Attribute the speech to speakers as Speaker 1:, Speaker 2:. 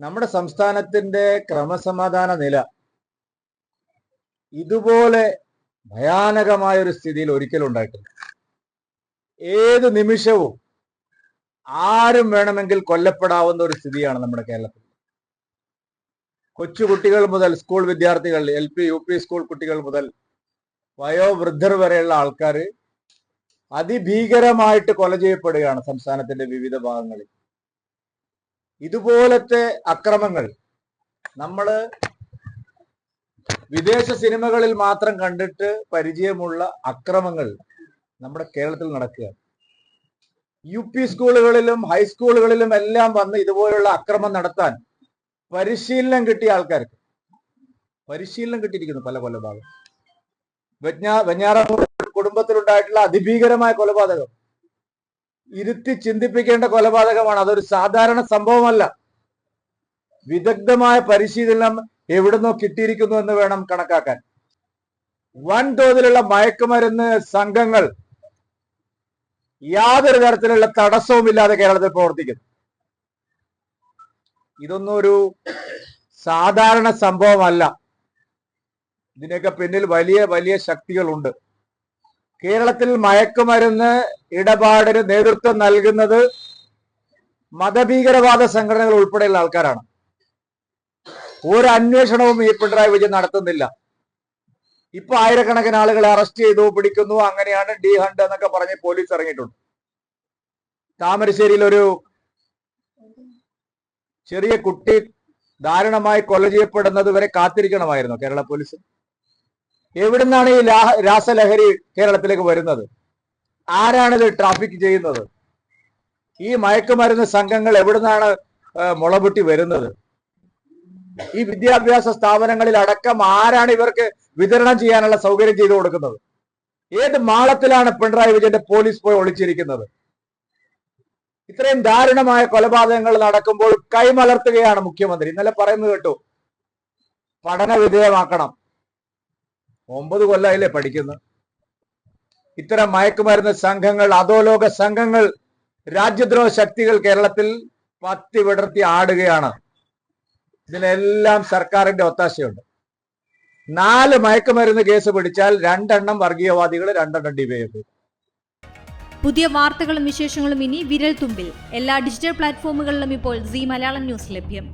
Speaker 1: നമ്മുടെ സംസ്ഥാനത്തിന്റെ ക്രമസമാധാന നില ഇതുപോലെ ഭയാനകമായ ഒരു സ്ഥിതിയിൽ ഒരിക്കലും ഉണ്ടായിട്ടില്ല. ഏത് നിമിഷവും ആരും വേണമെങ്കിൽ കൊല്ലപ്പെടാവുന്ന ഒരു സ്ഥിതിയാണ് നമ്മുടെ കേരളത്തിൽ. കൊച്ചുകുട്ടികൾ മുതൽ സ്കൂൾ വിദ്യാർത്ഥികൾ L P U P school കുട്ടികൾ മുതൽ വയോവൃദ്ധർ വരെയുള്ള ആൾക്കാർ അതിഭീകരമായിട്ട് കൊല ചെയ്യപ്പെടുകയാണ് സംസ്ഥാനത്തിന്റെ വിവിധ ഭാഗങ്ങളിൽ. ഇതുപോലത്തെ അക്രമങ്ങൾ നമ്മൾ വിദേശ സിനിമകളിൽ മാത്രം കണ്ടിട്ട് പരിചയമുള്ള അക്രമങ്ങൾ നമ്മുടെ കേരളത്തിൽ നടക്കുക. യു പി സ്കൂളുകളിലും ഹൈസ്കൂളുകളിലും എല്ലാം വന്ന് ഇതുപോലുള്ള അക്രമം നടത്താൻ പരിശീലനം കിട്ടിയ ആൾക്കാർക്ക് പരിശീലനം കിട്ടിയിരിക്കുന്നു പല കൊലപാതകം. വെഞ്ഞാ വെഞ്ഞാറമൂട് കുടുംബത്തിലുണ്ടായിട്ടുള്ള അതിഭീകരമായ കൊലപാതകം ഇരുത്തി ചിന്തിപ്പിക്കേണ്ട കൊലപാതകമാണ്. അതൊരു സാധാരണ സംഭവമല്ല. വിദഗ്ധമായ പരിശീലനം എവിടുന്നോ കിട്ടിയിരിക്കുന്നു എന്ന് വേണം കണക്കാക്കാൻ. വൻതോതിലുള്ള മയക്കുമരുന്ന് സംഘങ്ങൾ യാതൊരു തരത്തിലുള്ള തടസ്സവുമില്ലാതെ കേരളത്തിൽ പ്രവർത്തിക്കുന്നു. ഇതൊന്നും ഒരു സാധാരണ സംഭവമല്ല. ഇതിനൊക്കെ പിന്നിൽ വലിയ വലിയ ശക്തികളുണ്ട്. കേരളത്തിൽ മയക്കുമരുന്ന് ഇടപാടിന് നേതൃത്വം നൽകുന്നത് മതഭീകരവാദ സംഘടനകൾ ഉൾപ്പെടെയുള്ള ആൾക്കാരാണ്. ഒരു അന്വേഷണവും ഈ പിണറായി വിജയൻ നടത്തുന്നില്ല. ഇപ്പൊ ആയിരക്കണക്കിന് ആളുകളെ അറസ്റ്റ് ചെയ്തു പിടിക്കുന്നു അങ്ങനെയാണ് ഡി ഹണ്ട് എന്നൊക്കെ പറഞ്ഞ് പോലീസ് ഇറങ്ങിയിട്ടുണ്ട്. താമരശ്ശേരിയിൽ ഒരു ചെറിയ കുട്ടി ദാരുണമായി കൊല ചെയ്യപ്പെടുന്നത് വരെ കാത്തിരിക്കണമായിരുന്നു കേരള പോലീസ്. എവിടുന്നാണ് ഈ രാസലഹരി കേരളത്തിലേക്ക് വരുന്നത്? ആരാണിത് ട്രാഫിക് ചെയ്യുന്നത്? ഈ മയക്കുമരുന്ന് സംഘങ്ങൾ എവിടുന്നാണ് മുളപൊട്ടി വരുന്നത്? ഈ വിദ്യാഭ്യാസ സ്ഥാപനങ്ങളിൽ അടക്കം ആരാണ് ഇവർക്ക് വിതരണം ചെയ്യാനുള്ള സൗകര്യം ചെയ്തു കൊടുക്കുന്നത്? ഏത് മാളത്തിലാണ് പിണറായി വിജയന്റെ പോലീസ് പോയി ഒളിച്ചിരിക്കുന്നത്? ഇത്രയും ദാരുണമായ കൊലപാതകങ്ങൾ നടക്കുമ്പോൾ കൈമലർത്തുകയാണ് മുഖ്യമന്ത്രി. ഇന്നലെ പറയുന്നത് കേട്ടു പഠന വിധേയമാക്കണം. ഒമ്പത് കൊല്ലായില്ലേ പഠിക്കുന്നത് ഇത്തരം മയക്കുമരുന്ന് സംഘങ്ങൾ അധോലോക സംഘങ്ങൾ രാജ്യദ്രോഹ ശക്തികൾ കേരളത്തിൽ പത്തി വിടർത്തി ആടുകയാണ്. ഇതിനെല്ലാം സർക്കാരിന്റെ ഒത്താശയുണ്ട്. നാല് മയക്കുമരുന്ന് കേസ് പിടിച്ചാൽ രണ്ടെണ്ണം വർഗീയവാദികൾ രണ്ടെണ്ണം ഡിവൈഎഫ്.
Speaker 2: പുതിയ വാർത്തകളും വിശേഷങ്ങളും ഇനി വിരൽ തുമ്പിൽ എല്ലാ ഡിജിറ്റൽ പ്ലാറ്റ്ഫോമുകളിലും ഇപ്പോൾ സി മലയാളം ന്യൂസ് ലഭ്യം.